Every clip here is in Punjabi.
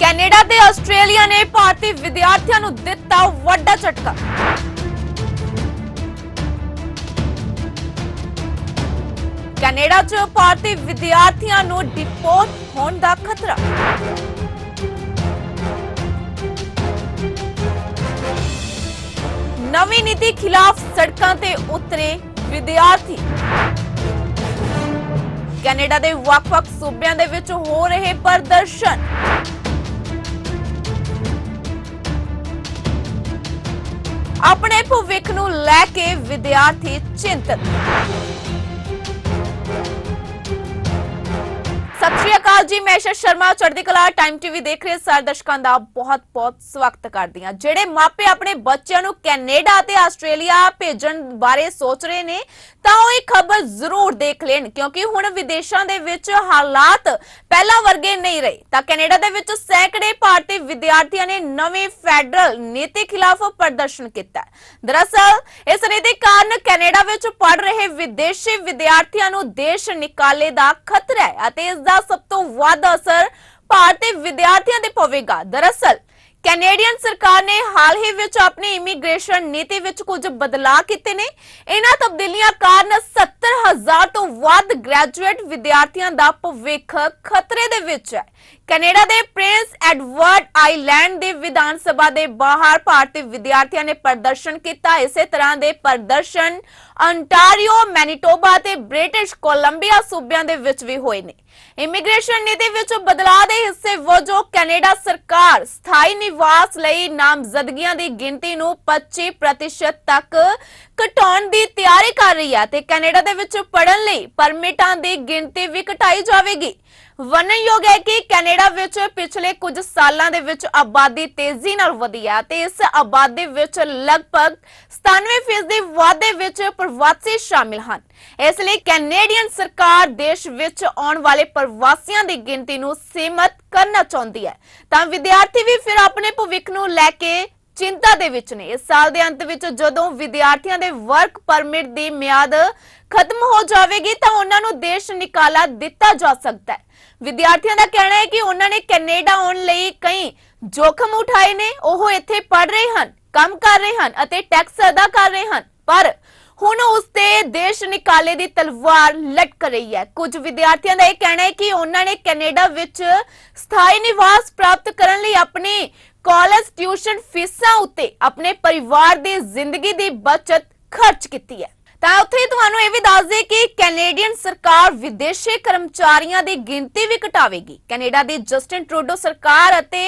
ਕੈਨੇਡਾ ਤੇ ਆਸਟ੍ਰੇਲੀਆ ਨੇ ਭਾਰਤੀ ਵਿਦਿਆਰਥੀਆਂ ਨੂੰ ਦਿੱਤਾ ਵੱਡਾ ਝਟਕਾ। ਕੈਨੇਡਾ 'ਚ ਭਾਰਤੀ ਵਿਦਿਆਰਥੀਆਂ ਨੂੰ ਡਿਪੋਰਟ ਹੋਣ ਦਾ ਖਤਰਾ। ਨਵੀਂ ਨੀਤੀ ਖਿਲਾਫ ਸੜਕਾਂ ਤੇ ਉਤਰੇ ਵਿਦਿਆਰਥੀ। ਕੈਨੇਡਾ ਦੇ ਵੱਖ-ਵੱਖ ਸੂਬਿਆਂ ਦੇ ਵਿੱਚ ਹੋ ਰਹੇ ਪ੍ਰਦਰਸ਼ਨ। ਆਪਣੇ ਭਵਿੱਖ ਨੂੰ ਲੈ ਕੇ ਵਿਦਿਆਰਥੀ ਚਿੰਤਤ। ਜੀ, ਮੈਂ ਸ਼ਸ਼ ਸ਼ਰਮਾ, ਚੜ੍ਹਦੀ ਕਲਾ ਟਾਈਮ ਟੀਵੀ ਦੇਖ ਰਹੇ ਸਾਰੇ ਦਰਸ਼ਕਾਂ ਦਾ ਬਹੁਤ-ਬਹੁਤ ਸਵਾਗਤ ਕਰਦੀ ਹਾਂ। ਜਿਹੜੇ ਮਾਪੇ ਆਪਣੇ ਬੱਚਿਆਂ ਨੂੰ ਕੈਨੇਡਾ ਤੇ ਆਸਟ੍ਰੇਲੀਆ ਭੇਜਣ ਬਾਰੇ ਸੋਚ ਰਹੇ ਨੇ, ਤਾਂ ਉਹ ਇਹ ਖਬਰ ਜ਼ਰੂਰ ਦੇਖ ਲੈਣ, ਕਿਉਂਕਿ ਹੁਣ ਵਿਦੇਸ਼ਾਂ ਦੇ ਵਿੱਚ ਹਾਲਾਤ ਪਹਿਲਾਂ ਵਰਗੇ ਨਹੀਂ ਰਹੇ। ਤਾਂ ਕੈਨੇਡਾ ਦੇ ਵਿੱਚ ਸੈਂਕੜੇ ਭਾਰਤੀ ਵਿਦਿਆਰਥੀਆਂ ਨੇ ਨਵੇਂ ਫੈਡਰਲ ਨੀਤੀ ਖਿਲਾਫ ਪ੍ਰਦਰਸ਼ਨ ਕੀਤਾ ਦਰਅਸਲ, ਇਸ ਨੀਤੀ ਕਾਰਨ ਕੈਨੇਡਾ ਵਿੱਚ ਪੜ ਰਹੇ ਵਿਦੇਸ਼ੀ ਵਿਦਿਆਰਥੀਆਂ ਨੂੰ ਦੇਸ਼ ਨਿਕਾਲੇ ਦਾ ਖਤਰਾ ਹੈ ਅਤੇ ਇਸ ਦਾ ਸਭ ਤੋਂ ਵੱਧ ਅਸਰ ਭਾਰਤੀ ਵਿਦਿਆਰਥੀਆਂ ਤੇ ਪਵੇਗਾ। ਦਰਅਸਲ, ਕੈਨੇਡੀਅਨ ਸਰਕਾਰ ਨੇ ਹਾਲ ਹੀ ਵਿੱਚ ਆਪਣੀ ਇਮੀਗ੍ਰੇਸ਼ਨ ਨੀਤੀ ਵਿੱਚ ਕੁਝ ਬਦਲਾਅ ਕੀਤੇ ਨੇ। ਇਹਨਾਂ ਤਬਦੀਲੀਆਂ ਕਾਰਨ 70000 ਤੋਂ ਵੱਧ ਗ੍ਰੈਜੂਏਟ ਵਿਦਿਆਰਥੀਆਂ ਦਾ ਭਵਿੱਖ ਖਤਰੇ ਦੇ ਵਿੱਚ ਹੈ। ਕੈਨੇਡਾ ਦੇ ਪ੍ਰਿੰਸ ਐਡਵਰਡ ਆਈਲੈਂਡ ਦੇ ਵਿਧਾਨ ਸਭਾ ਦੇ ਬਾਹਰ ਭਾਰਤੀ ਵਿਦਿਆਰਥੀਆਂ ਨੇ ਪ੍ਰਦਰਸ਼ਨ ਕੀਤਾ। ਇਸੇ ਤਰ੍ਹਾਂ ਦੇ ਪ੍ਰਦਰਸ਼ਨ ਅੰਟਾਰੀਓ, ਮੈਨੀਟੋਬਾ ਤੇ ਬ੍ਰਿਟਿਸ਼ ਕੋਲੰਬੀਆ ਸੂਬਿਆਂ ਦੇ ਵਿੱਚ ਵੀ ਹੋਏ ਨੇ। ਇਮੀਗ੍ਰੇਸ਼ਨ ਨੀਤੀ ਵਿੱਚ ਬਦਲਾਅ ਦੇ ਹਿੱਸੇ ਵਜੋਂ ਕੈਨੇਡਾ ਸਰਕਾਰ ਸਥਾਈ ਨਿਵਾਸ ਲਈ ਨਾਮਜ਼ਦਗੀਆਂ ਦੀ ਗਿਣਤੀ ਨੂੰ 25% ਤੱਕ ਘਟਾਉਣ ਦੀ ਤਿਆਰੀ ਕਰ ਰਹੀ ਹੈ ਤੇ ਕੈਨੇਡਾ ਦੇ ਵਿੱਚ ਪੜਨ ਲਈ ਪਰਮਿਟਾਂ ਦੀ ਗਿਣਤੀ ਵੀ ਘਟਾਈ ਜਾਵੇਗੀ। ਵਰਣਨਯੋਗ ਹੈ ਕਿ ਕੈਨੇਡਾ ਵਿੱਚ ਪਿਛਲੇ ਕੁਝ ਸਾਲਾਂ ਦੇ ਵਿੱਚ ਆਬਾਦੀ ਤੇਜ਼ੀ ਨਾਲ ਵਧੀ ਹੈ ਤੇ ਇਸ ਆਬਾਦੀ ਵਿੱਚ ਲਗਭਗ 97% ਦੇ ਵਾਧੇ ਵਿੱਚ ਪ੍ਰਵਾਸੀ ਸ਼ਾਮਿਲ ਹਨ। ਇਸ ਲਈ ਕੈਨੇਡੀਅਨ ਸਰਕਾਰ ਦੇਸ਼ ਵਿੱਚ ਆਉਣ ਵਾਲੇ ਪ੍ਰਵਾਸੀਆਂ ਦੀ ਗਿਣਤੀ ਨੂੰ ਸੀਮਤ ਕਰਨਾ ਚਾਹੁੰਦੀ ਹੈ। ਤਾਂ ਵਿਦਿਆਰਥੀ ਵੀ ਫਿਰ ਆਪਣੇ ਭਵਿੱਖ ਨੂੰ ਲੈ ਕੇ ਚਿੰਤਾ ਦੇ ਵਿੱਚ ਨੇ। ਇਸ ਸਾਲ ਦੇ ਅੰਤ ਵਿੱਚ ਜਦੋਂ ਵਿਦਿਆਰਥੀਆਂ ਦੇ ਵਰਕ ਪਰਮਿਟ ਦੀ ਮਿਆਦ ਖਤਮ ਹੋ ਜਾਵੇਗੀ, ਤਾਂ ਉਹਨਾਂ ਨੂੰ ਦੇਸ਼ ਨਿਕਾਲਾ ਦਿੱਤਾ ਜਾ ਸਕਦਾ ਹੈ। ਵਿਦਿਆਰਥੀਆਂ ਦਾ ਕਹਿਣਾ ਹੈ ਕਿ ਉਹਨਾਂ ਨੇ ਕੈਨੇਡਾ ਆਉਣ ਲਈ ਕਈ ਜੋਖਮ ਉਠਾਏ ਨੇ। ਉਹ ਇੱਥੇ ਪੜ ਰਹੇ ਹਨ, ਕੰਮ ਕਰ ਰਹੇ ਹਨ ਅਤੇ ਟੈਕਸ ਅਦਾ ਕਰ ਰਹੇ ਹਨ। ਪਰ ਹੁਣ ਉਸ ਤੇ ਦੇਸ਼ ਨਿਕਾਲੇ ਦੀ ਤਲਵਾਰ ਲਟਕ ਰਹੀ ਹੈ। ਕੁਝ ਵਿਦਿਆਰਥੀਆਂ ਦਾ ਇਹ ਕਹਿਣਾ ਹੈ ਕਿ ਉਹਨਾਂ ਨੇ ਕੈਨੇਡਾ ਵਿੱਚ ਸਥਾਈ ਨਿਵਾਸ ਪ੍ਰਾਪਤ ਕਰਨ ਲਈ ਆਪਣੇ ਕਾਲਜ ਟਿਊਸ਼ਨ ਫੀਸਾਂ ਉੱਤੇ ਆਪਣੇ ਪਰਿਵਾਰ ਦੀ ਜ਼ਿੰਦਗੀ ਦੀ ਬਚਤ ਖਰਚ ਕੀਤੀ ਹੈ। ਤਾਂ ਉੱਥੇ ਤੁਹਾਨੂੰ ਇਹ ਵੀ ਦੱਸ ਦੇ ਕਿ ਕੈਨੇਡੀਅਨ ਸਰਕਾਰ ਵਿਦੇਸ਼ੀ ਕਰਮਚਾਰੀਆਂ ਦੀ ਗਿਣਤੀ ਵੀ ਘਟਾਵੇਗੀ। ਕੈਨੇਡਾ ਦੀ ਜਸਟਿਨ ਟਰੂਡੋ ਸਰਕਾਰ ਅਤੇ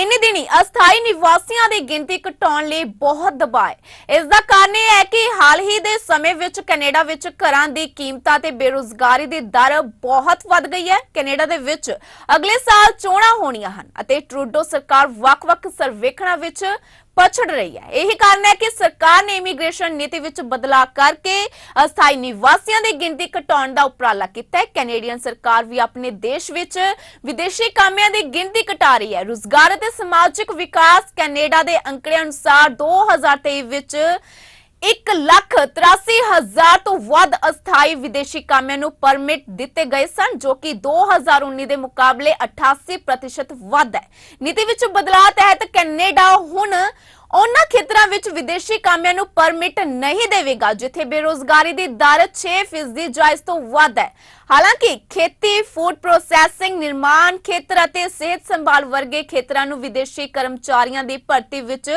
ਇਨੀ ਦਿਨੀ ਅਸਥਾਈ ਨਿਵਾਸੀਆਂ ਦੀ ਗਿਣਤੀ ਘਟਾਉਣ ਲਈ ਬਹੁਤ ਦਬਾਅ ਹੈ। ਇਸ ਦਾ ਕਾਰਨ ਇਹ ਹੈ ਕਿ ਹਾਲ ਹੀ ਦੇ ਸਮੇਂ ਵਿੱਚ ਕੈਨੇਡਾ ਵਿੱਚ ਘਰਾਂ ਦੀ ਕੀਮਤਾਂ ਤੇ ਬੇਰੁਜ਼ਗਾਰੀ ਦੀ ਦਰ ਬਹੁਤ ਵੱਧ ਗਈ ਹੈ। ਕੈਨੇਡਾ ਦੇ ਵਿੱਚ ਅਗਲੇ ਸਾਲ ਚੋਣਾਂ ਹੋਣੀਆਂ ਹਨ ਅਤੇ ਟਰੂਡੋ ਸਰਕਾਰ ਵੱਖ-ਵੱਖ ਸਰਵੇਖਣਾਂ ਵਿੱਚ ਪਛੜ ਰਹੀ ਹੈ। ਇਹੀ ਕਾਰਨ ਹੈ ਕਿ ਸਰਕਾਰ ਨੇ ਇਮੀਗ੍ਰੇਸ਼ਨ ਨੀਤੀ ਵਿੱਚ ਬਦਲਾਅ ਕਰਕੇ ਅਸਥਾਈ ਨਿਵਾਸੀਆਂ ਦੀ ਗਿਣਤੀ ਘਟਾਉਣ ਦਾ ਉਪਰਾਲਾ ਕੀਤਾ ਹੈ। ਕੈਨੇਡੀਅਨ ਸਰਕਾਰ ਵੀ ਆਪਣੇ ਦੇਸ਼ ਵਿੱਚ ਵਿਦੇਸ਼ੀ ਕਾਮਿਆਂ ਦੀ ਗਿਣਤੀ ਘਟਾ ਰਹੀ ਹੈ। ਰੁਜ਼ਗਾਰ ਅਤੇ ਸਮਾਜਿਕ ਵਿਕਾਸ ਕੈਨੇਡਾ ਦੇ ਅੰਕੜੇ ਅਨੁਸਾਰ 2023 ਵਿੱਚ 1 ਲੱਖ 83 ਹਜ਼ਾਰ ਤੋਂ ਵੱਧ ਅਸਥਾਈ ਵਿਦੇਸ਼ੀ ਕਾਮਿਆਂ ਨੂੰ ਪਰਮਿਟ ਦਿੱਤੇ ਗਏ ਸਨ, ਜੋ ਕਿ 2019 ਦੇ ਮੁਕਾਬਲੇ 88% ਵੱਧ ਹੈ। ਨੀਤੀ ਵਿੱਚ ਬਦਲਾਅ ਤਹਿਤ ਕੈਨੇਡਾ ਹੁਣ ਉਹਨਾਂ ਖੇਤਰਾਂ ਵਿੱਚ ਵਿਦੇਸ਼ੀ ਕਾਮਿਆਂ ਨੂੰ ਪਰਮਿਟ ਨਹੀਂ ਦੇਵੇਗਾ, ਜਿੱਥੇ ਬੇਰੋਜ਼ਗਾਰੀ ਦੀ ਦਰ 6% ਦੀ ਜਾਇਜ਼ ਤੋਂ ਵੱਧ ਹੈ। ਹਾਲਾਂਕਿ ਖੇਤੀ ਫੂਡ ਪ੍ਰੋਸੈਸਿੰਗ ਨਿਰਮਾਣ ਖੇਤਰ ਅਤੇ ਸਿਹਤ ਸੰਭਾਲ ਵਰਗੇ ਖੇਤਰਾਂ ਨੂੰ ਵਿਦੇਸ਼ੀ ਕਰਮਚਾਰੀਆਂ ਦੀ ਭਰਤੀ ਵਿੱਚ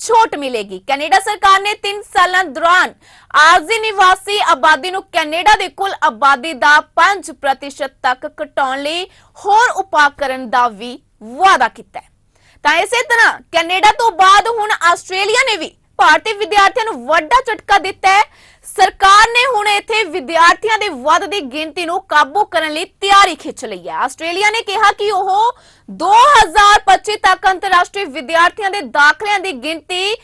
ਛੋਟ ਮਿਲੇਗੀ। ਕੈਨੇਡਾ ਸਰਕਾਰ ਨੇ 3 ਸਾਲਾਂ ਦੌਰਾਨ ਆਰਜ਼ੀ ਨਿਵਾਸੀ ਆਬਾਦੀ ਨੂੰ ਕੈਨੇਡਾ ਦੀ ਕੁੱਲ ਆਬਾਦੀ ਦਾ 5% ਤੱਕ ਘਟਾਉਣ ਲਈ ਹੋਰ ਉਪਾਅ ਕਰਨ ਦਾ ਵੀ ਵਾਅਦਾ ਕੀਤਾ ਹੈ। ਤਾਂ ਇਸੇ ਤਰ੍ਹਾਂ ਕੈਨੇਡਾ ਤੋਂ ਬਾਅਦ ਹੁਣ ਆਸਟ੍ਰੇਲੀਆ ਨੇ ਵੀ ਭਾਰਤੀ ਵਿਦਿਆਰਥੀਆਂ ਨੂੰ ਵੱਡਾ ਝਟਕਾ ਦਿੱਤਾ ਹੈ। ਸਰਕਾਰ ਨੇ ਹੁਣ ਇੱਥੇ ਵਿਦਿਆਰਥੀਆਂ ਦੇ ਵੱਧਦੀ ਗਿਣਤੀ ਨੂੰ ਕਾਬੂ ਕਰਨ ਲਈ ਤਿਆਰੀ ਖਿੱਚ ਲਈ ਹੈ। ਆਸਟ੍ਰੇਲੀਆ ਨੇ ਕਿਹਾ ਕਿ ਉਹ 2025 ਤੱਕ ਅੰਤਰਰਾਸ਼ਟਰੀ ਵਿਦਿਆਰਥੀਆਂ ਦੇ ਦਾਖਲਿਆਂ ਦੀ ਗਿਣਤੀ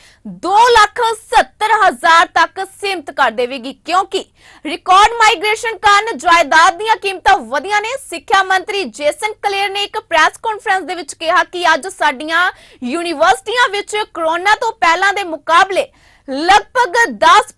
2,70,000 ਤੱਕ ਸੀਮਤ ਕਰ ਦੇਵੇਗੀ ਕਿਉਂਕਿ ਰਿਕਾਰਡ ਮਾਈਗ੍ਰੇਸ਼ਨ ਕਾਰਨ ਜਾਇਦਾਦ ਦੀਆਂ ਕੀਮਤਾਂ ਵਧੀਆਂ ਨੇ। ਸਿੱਖਿਆ ਮੰਤਰੀ ਜੇਸਨ ਕਲੇਰ ਨੇ ਇੱਕ ਪ੍ਰੈਸ ਕਾਨਫਰੰਸ ਦੇ ਵਿੱਚ ਕਿਹਾ ਕਿ ਅੱਜ ਸਾਡੀਆਂ ਯੂਨੀਵਰਸਿਟੀਆਂ ਵਿੱਚ ਕਰੋਨਾ ਤੋਂ ਪਹਿਲਾਂ ਦੇ ਮੁਕਾਬਲੇ ਲਗਭਗ 10%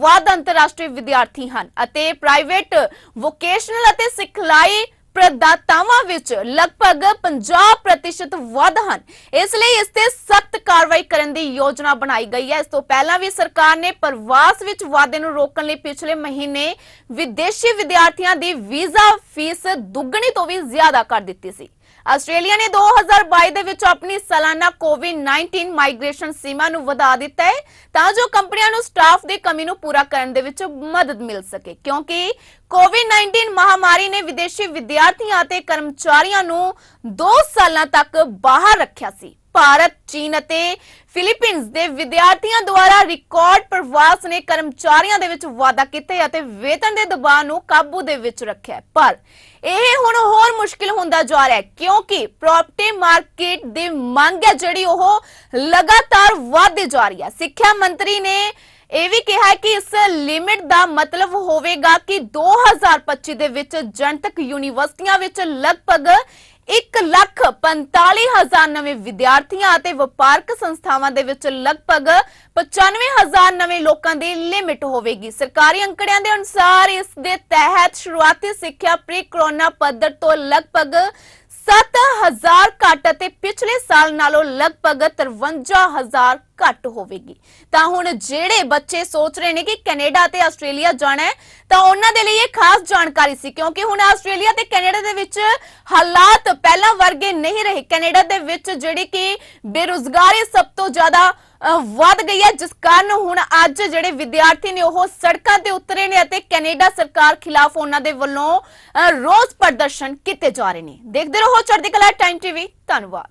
ਵੱਧ ਅੰਤਰਰਾਸ਼ਟਰੀ ਵਿਦਿਆਰਥੀ ਹਨ ਅਤੇ ਪ੍ਰਾਈਵੇਟ ਵੋਕੇਸ਼ਨਲ ਅਤੇ ਸਿਖਲਾਈ ਪ੍ਰਦਾਤਾਵਾਂ ਵਿੱਚ ਲਗਭਗ 50% ਵੱਧ ਹਨ ਇਸ ਲਈ ਇਸ ਤੇ ਸਖਤ ਕਾਰਵਾਈ ਕਰਨ ਦੀ ਯੋਜਨਾ ਬਣਾਈ ਗਈ ਹੈ ਇਸ ਤੋਂ ਪਹਿਲਾਂ ਵੀ ਸਰਕਾਰ ਨੇ ਪ੍ਰਵਾਸ ਵਿੱਚ ਵਾਧੇ ਨੂੰ ਰੋਕਣ ਲਈ ਪਿਛਲੇ ਮਹੀਨੇ ਵਿਦੇਸ਼ੀ ਵਿਦਿਆਰਥੀਆਂ ਦੀ ਵੀਜ਼ਾ ਫੀਸ ਦੁੱਗਣੀ ਤੋਂ ਵੀ ਜ਼ਿਆਦਾ ਕਰ ਦਿੱਤੀ ਸੀ ਆਸਟ੍ਰੇਲੀਆ ਨੇ 2022 ਦੇ ਵਿੱਚ ਆਪਣੀ ਸਾਲਾਨਾ ਕੋਵਿਡ-19 ਮਾਈਗ੍ਰੇਸ਼ਨ ਸੀਮਾ ਨੂੰ ਵਧਾ ਦਿੱਤਾ ਹੈ। ਤਾਂ ਜੋ ਕੰਪਨੀਆਂ ਨੂੰ ਸਟਾਫ ਦੀ ਕਮੀ ਨੂੰ ਪੂਰਾ ਕਰਨ ਦੇ ਵਿੱਚ ਮਦਦ ਮਿਲ ਸਕੇ। ਕਿਉਂਕਿ ਕੋਵਿਡ-19 ਮਹਾਮਾਰੀ ਨੇ ਵਿਦੇਸ਼ੀ ਵਿਦਿਆਰਥੀਆਂ ਅਤੇ ਕਰਮਚਾਰੀਆਂ ਨੂੰ 2 ਸਾਲਾਂ ਤੱਕ ਬਾਹਰ ਰੱਖਿਆ ਸੀ। ਭਾਰਤ, ਚੀਨ ਅਤੇ ਫਿਲੀਪੀਨਜ਼ ਦੇ ਵਿਦਿਆਰਥੀਆਂ ਦੁਆਰਾ ਰਿਕਾਰਡ ਪ੍ਰਵਾਸ ਨੇ ਕਰਮਚਾਰੀਆਂ ਦੇ ਵਿੱਚ ਵਾਧਾ ਕੀਤਾ ਅਤੇ ਵੇਤਨ ਦੇ ਦਬਾਅ ਨੂੰ ਕਾਬੂ ਦੇ ਵਿੱਚ ਰੱਖਿਆ ਪਰ ਇਹ ਹੁਣ ਹੋਰ ਮੁਸ਼ਕਿਲ ਹੁੰਦਾ ਜਾ ਰਿਹਾ ਹੈ ਕਿਉਂਕਿ ਪ੍ਰਾਪਰਟੀ ਮਾਰਕੀਟ ਦੀ ਮੰਗ ਹੈ ਜਿਹੜੀ ਉਹ ਲਗਾਤਾਰ ਵਧਦੀ ਜਾ ਰਹੀ ਹੈ। ਸਿੱਖਿਆ ਮੰਤਰੀ ਨੇ ਇਹ ਵੀ ਕਿਹਾ ਕਿ ਇਸ ਲਿਮਿਟ ਦਾ ਮਤਲਬ ਹੋਵੇਗਾ ਕਿ 2025 ਦੇ ਵਿੱਚ ਜਨਤਕ ਯੂਨੀਵਰਸਿਟੀਆਂ ਵਿੱਚ ਲਗਭਗ 1 ਲੱਖ 45 ਨਵੇਂ ਵਿਦਿਆਰਥੀਆਂ ਅਤੇ ਵਪਾਰਕ ਸੰਸਥਾਵਾਂ ਦੇ ਵਿੱਚ ਲਗਭਗ 95 ਹਜ਼ਾਰ ਨਵੇਂ ਲੋਕਾਂ ਦੀ ਲਿਮਿਟ ਹੋਵੇਗੀ। ਸਰਕਾਰੀ ਅੰਕੜਿਆਂ ਦੇ ਅਨੁਸਾਰ ਇਸ ਦੇ ਤਹਿਤ ਸ਼ੁਰੂਆਤੀ ਸਿੱਖਿਆ ਪ੍ਰੀ ਕਰੋਨਾ ਪੱਧਰ ਤੋਂ ਲਗਭਗ 7000 ਘੱਟ ਅਤੇ ਪਿਛਲੇ ਸਾਲ ਨਾਲੋਂ ਲਗਭਗ 53000 ਘੱਟ ਹੋਵੇਗੀ। ਤਾਂ ਹੁਣ ਜਿਹੜੇ ਬੱਚੇ ਸੋਚ ਰਹੇ ਨੇ ਕਿ ਕੈਨੇਡਾ ਤੇ ਆਸਟ੍ਰੇਲੀਆ ਜਾਣਾ ਹੈ, ਤਾਂ ਉਹਨਾਂ ਦੇ ਲਈ ਇਹ ਖਾਸ ਜਾਣਕਾਰੀ ਸੀ, ਕਿਉਂਕਿ ਹੁਣ ਆਸਟ੍ਰੇਲੀਆ ਤੇ ਕੈਨੇਡਾ ਦੇ ਵਿੱਚ ਹਾਲਾਤ ਪਹਿਲਾਂ ਵਰਗੇ ਨਹੀਂ ਰਹੇ। ਕੈਨੇਡਾ ਦੇ ਵਿੱਚ ਜਿਹੜੀ ਕਿ ਬੇਰੁਜ਼ਗਾਰੀ ਸਭ ਤੋਂ ਜ਼ਿਆਦਾ ਵੱਧ ਗਈ ਹੈ, ਜਿਸ ਕਾਰਨ ਹੁਣ ਅੱਜ ਜਿਹੜੇ ਵਿਦਿਆਰਥੀ ਨੇ ਉਹ ਸੜਕਾਂ ਤੇ ਉਤਰੇ ਨੇ ਅਤੇ ਕੈਨੇਡਾ ਸਰਕਾਰ ਖਿਲਾਫ ਉਹਨਾਂ ਦੇ ਵੱਲੋਂ ਰੋਸ ਪ੍ਰਦਰਸ਼ਨ ਕੀਤੇ ਜਾ ਰਹੇ ਨੇ। ਦੇਖਦੇ ਰਹੋ ਚੜ੍ਹਦੀ ਕਲਾ ਟਾਈਮ ਟੀਵੀ, ਧੰਨਵਾਦ।